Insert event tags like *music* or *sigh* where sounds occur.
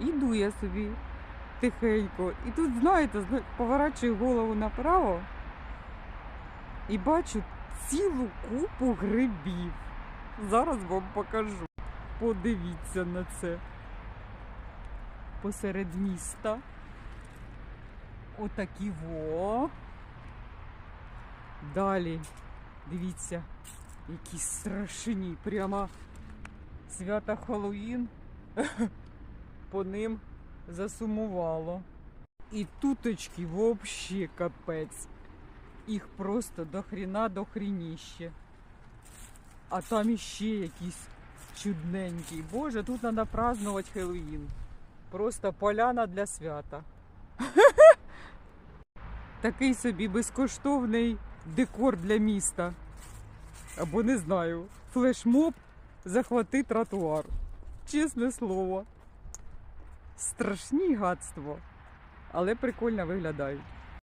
Іду я собі тихенько. І тут, знаєте, поворачую голову направо і бачу цілу купу грибів. Зараз вам покажу. Подивіться на це. Посеред міста. Отакі во. Далі, дивіться, які страшні. Прямо свята Хеллоуін *laughs* по ним засумувало. І туточки вообще капець. Їх просто до хріна до хрініще. А там іще якісь чудненькі. Боже, тут треба празднувати Хеллоуін. Просто поляна для свята. *laughs* Такий собі безкоштовний декор для міста. Або не знаю, флешмоб захвати тротуар. Чесне слово. Страшні гадство, але прикольно виглядають.